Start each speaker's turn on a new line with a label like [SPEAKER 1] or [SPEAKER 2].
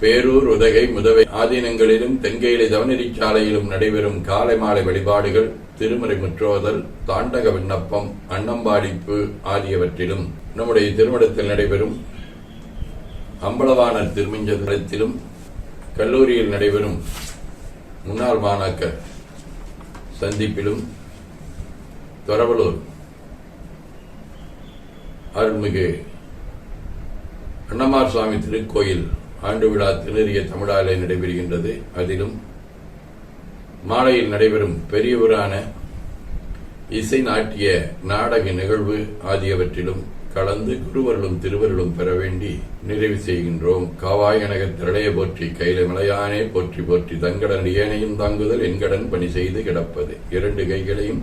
[SPEAKER 1] பேரூர் உதகை முதவை ஆதீனங்களிலும் தென்கேலி தவநெறிச்சாலையிலும் நடைபெறும் காலை மாலை வழிபாடுகள் திருமறை முற்றோதல் தாண்டக விண்ணப்பம் அன்னம்பாடிப்பு ஆகியவற்றிலும் நம்முடைய திருமணத்தில் நடைபெறும் அம்பலவாணர் திருமஞ்சத்திலும் கல்லூரியில் நடைபெறும் முன்னாள் மாணாக்கர் சந்திப்பிலும் தொரவலூர் அருள்மிகு அன்னமார் சுவாமி திருக்கோயில் ஆண்டு விழா திணறிய தமிழாலை நடைபெறுகின்றது. அதிலும் மாலையில் நடைபெறும் பெரியவரான இசை நாட்டிய நாடக நிகழ்வு ஆகியவற்றிலும் கலந்து குருவர்களும் திருவருளும் பெற வேண்டி நிறைவு செய்கின்றோம். காவாய் எனக திரளைய போற்றி கையில மலையானே போற்றி போற்றி தங்கடன் ஏனையும் தாங்குதல் என்கடன் பணி செய்து கிடப்பது. இரண்டு கைகளையும்